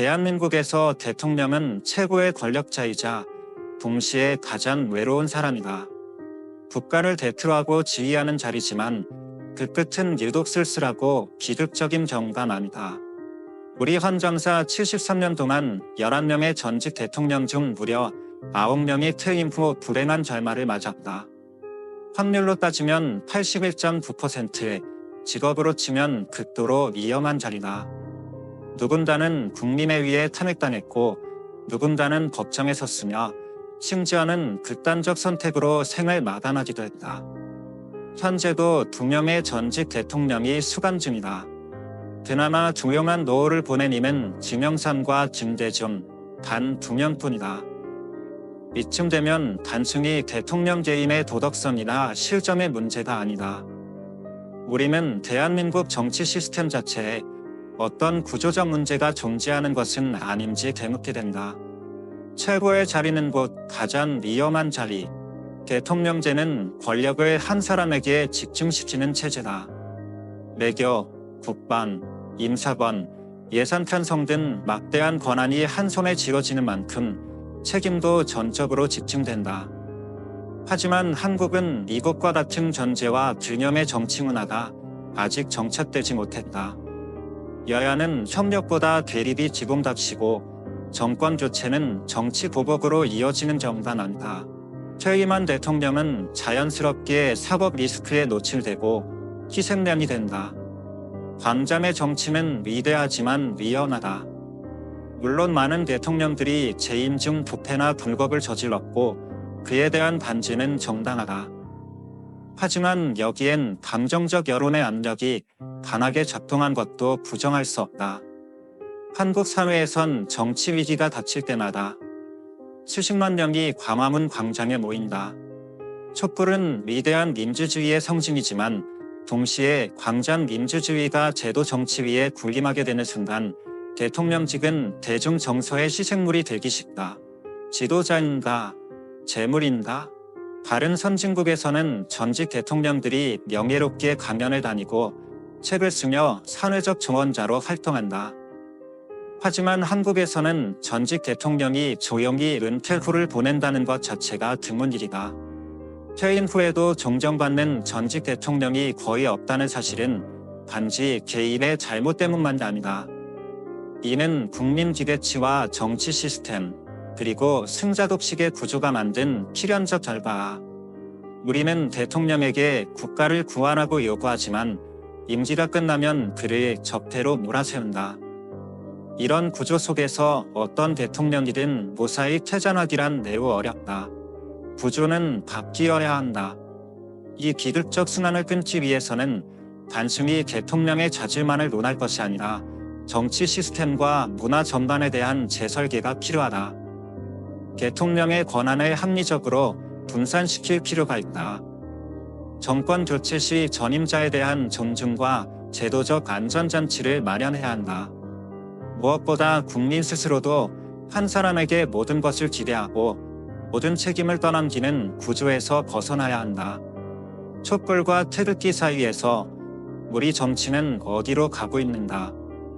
대한민국에서 대통령은 최고의 권력자이자 동시에 가장 외로운 사람이다. 국가를 대표하고 지휘하는 자리지만 그 끝은 유독 쓸쓸하고 비극적인 경우가 많다. 우리 헌정사 73년 동안 11명의 전직 대통령 중 무려 9명이 퇴임 후 불행한 결말을 맞았다. 확률로 따지면 81.9%의 직업으로 치면 극도로 위험한 자리다. 누군가는 국민의위에 탄핵당했고 누군가는 법정에 섰으며 심지어는 극단적 선택으로 생을 마감하기도 했다. 현재도 두 명의 전직 대통령이 수감 중이다. 그나마 조용한 노후를 보낸 이는 김영삼과 김대중 단 두 명뿐이다. 이쯤 되면 단순히 대통령 개인의 도덕성이나 실정의 문제가 아니다. 우리는 대한민국 정치 시스템 자체에 어떤 구조적 문제가 존재하는 것은 아닌지 되묻게 된다. 최고의 자리는 곧 가장 위험한 자리. 대통령제는 권력을 한 사람에게 집중시키는 체제다. 외교, 국방, 인사권, 예산 편성 등 막대한 권한이 한 손에 쥐어지는 만큼 책임도 전적으로 집중된다. 하지만 한국은 이것과 같은 전제와 균형의 정치 문화가 아직 정착되지 못했다. 여야는 협력보다 대립이 지붕답시고 정권 교체는 정치 보복으로 이어지는 경우가 많다. 퇴임한 대통령은 자연스럽게 사법 리스크에 노출되고 희생양이 된다. 광잠의 정치는 위대하지만 위험하다. 물론 많은 대통령들이 재임 중 부패나 불법을 저질렀고 그에 대한 반지는 정당하다. 하지만 여기엔 감정적 여론의 압력이 강하게 작동한 것도 부정할 수 없다. 한국 사회에선 정치 위기가 닥칠 때마다 수십만 명이 광화문 광장에 모인다. 촛불은 위대한 민주주의의 성징이지만 동시에 광장 민주주의가 제도 정치 위에 군림하게 되는 순간 대통령직은 대중 정서의 시생물이 되기 쉽다. 지도자인가? 재물인가? 다른 선진국에서는 전직 대통령들이 명예롭게 가면을 다니고 책을 쓰며 사회적 정원자로 활동한다. 하지만 한국에서는 전직 대통령이 조용히 은퇴 후를 보낸다는 것 자체가 드문 일이다. 퇴임 후에도 존경받는 전직 대통령이 거의 없다는 사실은 단지 개인의 잘못 때문만이 아니다. 이는 국민 기대치와 정치 시스템, 그리고 승자 독식의 구조가 만든 필연적 결과야. 우리는 대통령에게 국가를 구하라고 요구하지만 임기가 끝나면 그를 적대로 몰아세운다. 이런 구조 속에서 어떤 대통령이든 무사히 퇴장하기란 매우 어렵다. 구조는 바뀌어야 한다. 이 비극적 순환을 끊기 위해서는 단순히 대통령의 자질만을 논할 것이 아니라 정치 시스템과 문화 전반에 대한 재설계가 필요하다. 대통령의 권한을 합리적으로 분산시킬 필요가 있다. 정권 교체 시 전임자에 대한 존중과 제도적 안전장치를 마련해야 한다. 무엇보다 국민 스스로도 한 사람에게 모든 것을 기대하고 모든 책임을 떠넘기는 구조에서 벗어나야 한다. 촛불과 태극기 사이에서 우리 정치는 어디로 가고 있는가?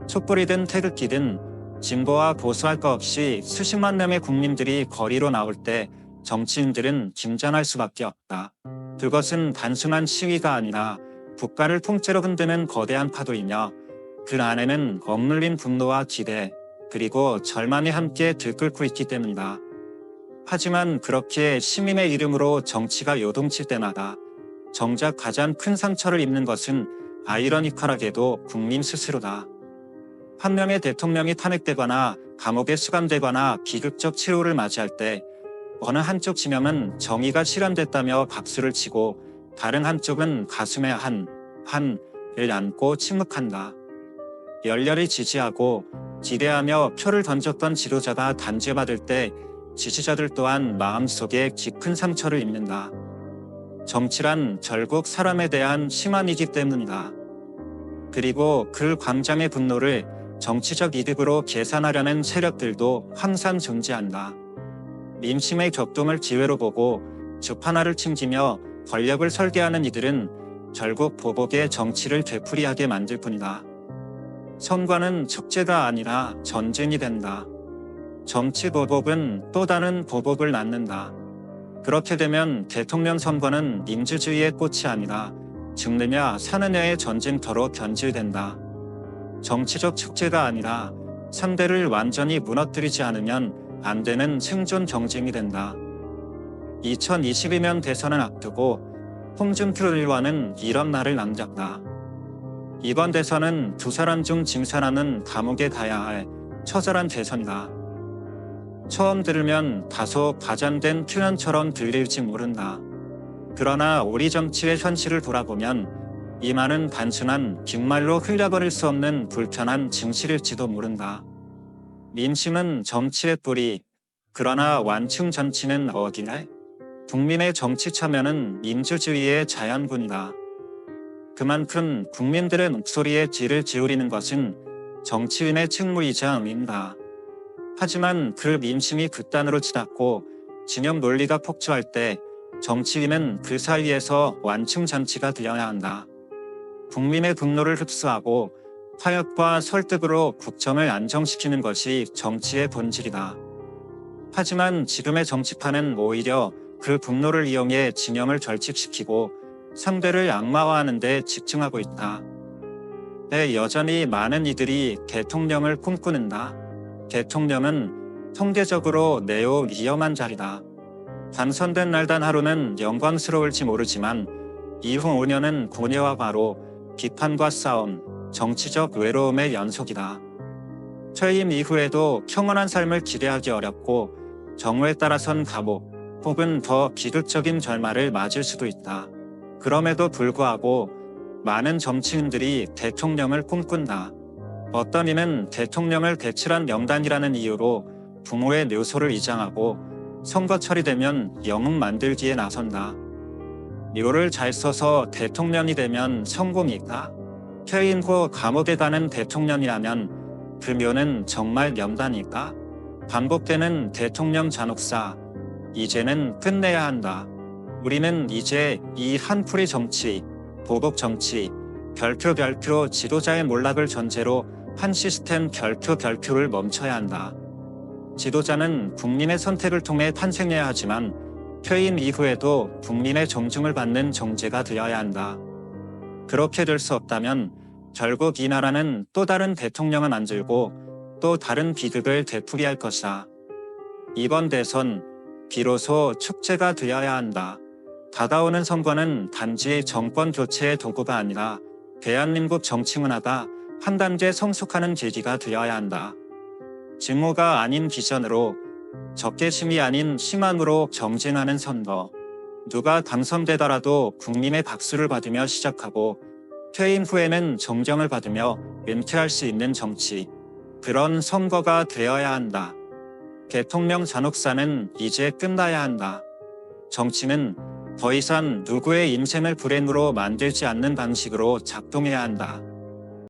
촛불이든 태극기든 진보와 보수할 것 없이 수십만 명의 국민들이 거리로 나올 때 정치인들은 긴장할 수밖에 없다. 그것은 단순한 시위가 아니라 국가를 통째로 흔드는 거대한 파도이며 그 안에는 억눌린 분노와 기대 그리고 절망이 함께 들끓고 있기 때문이다. 하지만 그렇게 시민의 이름으로 정치가 요동칠 때마다 정작 가장 큰 상처를 입는 것은 아이러니컬하게도 국민 스스로다. 한 명의 대통령이 탄핵되거나 감옥에 수감되거나 비극적 치료를 맞이할 때 어느 한쪽 진영은 정의가 실현됐다며 박수를 치고 다른 한쪽은 가슴에 한, 한을 안고 침묵한다. 열렬히 지지하고 기대하며 표를 던졌던 지도자가 단죄받을 때 지지자들 또한 마음속에 깊은 상처를 입는다. 정치란 결국 사람에 대한 심한이기 때문이다. 그리고 그 광장의 분노를 정치적 이득으로 계산하려는 세력들도 항상 존재한다. 민심의 격동을 기회로 보고 주 하나를 챙기며 권력을 설계하는 이들은 결국 보복의 정치를 되풀이하게 만들 뿐이다. 선거는 축제가 아니라 전쟁이 된다. 정치 보복은 또 다른 보복을 낳는다. 그렇게 되면 대통령 선거는 민주주의의 꽃이 아니라 죽느냐 사느냐의 전쟁터로 변질된다. 정치적 축제가 아니라 상대를 완전히 무너뜨리지 않으면 안 되는 생존 경쟁이 된다. 2022년 대선을 앞두고 홍준표 의원은 이런 말을 남겼다. 이번 대선은 두 사람 중 징사라는 감옥에 가야 할 처절한 대선이다. 처음 들으면 다소 과장된 표현처럼 들릴지 모른다. 그러나 우리 정치의 현실을 돌아보면 이 말은 단순한 귓말로 흘려버릴 수 없는 불편한 진실일지도 모른다. 민심은 정치의 뿌리, 그러나 완충 정치는 어디래? 국민의 정치 참여는 민주주의의 자연분이다. 그만큼 국민들의 목소리에 귀를 기울이는 것은 정치인의 책무이자 의무다. 하지만 그 민심이 극단으로 치닫고 진영 논리가 폭주할 때 정치인은 그 사이에서 완충 잔치가 되어야 한다. 국민의 분노를 흡수하고 타협과 설득으로 국정을 안정시키는 것이 정치의 본질이다. 하지만 지금의 정치판은 오히려 그 분노를 이용해 진영을 결집시키고 상대를 악마화하는 데 집중하고 있다. 때 여전히 많은 이들이 대통령을 꿈꾸는다. 대통령은 통계적으로 매우 위험한 자리다. 당선된 날 단 하루는 영광스러울지 모르지만 이후 5년은 고뇌와 바로 비판과 싸움, 정치적 외로움의 연속이다. 퇴임 이후에도 평온한 삶을 기대하기 어렵고 정오에 따라선 감옥 혹은 더 비극적인 결말을 맞을 수도 있다. 그럼에도 불구하고 많은 정치인들이 대통령을 꿈꾼다. 어떤 이는 대통령을 배출한 명단이라는 이유로 부모의 묘소를 이장하고 선거철이 되면 영웅 만들기에 나선다. 묘를 잘 써서 대통령이 되면 성공이다. 퇴임 후 감옥에 가는 대통령이라면 그 묘는 정말 명단일까? 반복되는 대통령 잔혹사. 이제는 끝내야 한다. 우리는 이제 이 한풀이 정치, 보복 정치, 별표 별표 지도자의 몰락을 전제로 한 시스템 별표 별표를 멈춰야 한다. 지도자는 국민의 선택을 통해 탄생해야 하지만 퇴임 이후에도 국민의 존중을 받는 정제가 되어야 한다. 그렇게 될 수 없다면 결국 이 나라는 또 다른 대통령을 만들고 또 다른 비극을 되풀이 할 것이다. 이번 대선 비로소 축제가 되어야 한다. 다가오는 선거는 단지 정권 교체의 도구가 아니라 대한민국 정치 문화가 한 단계 성숙하는 계기가 되어야 한다. 증오가 아닌 비전으로 적개심이 아닌 희망으로 경쟁하는 선거. 누가 당선되더라도 국민의 박수를 받으며 시작하고 퇴임 후에는 정정을 받으며 은퇴할 수 있는 정치. 그런 선거가 되어야 한다. 대통령 잔혹사는 이제 끝나야 한다. 정치는 더 이상 누구의 인생을 불행으로 만들지 않는 방식으로 작동해야 한다.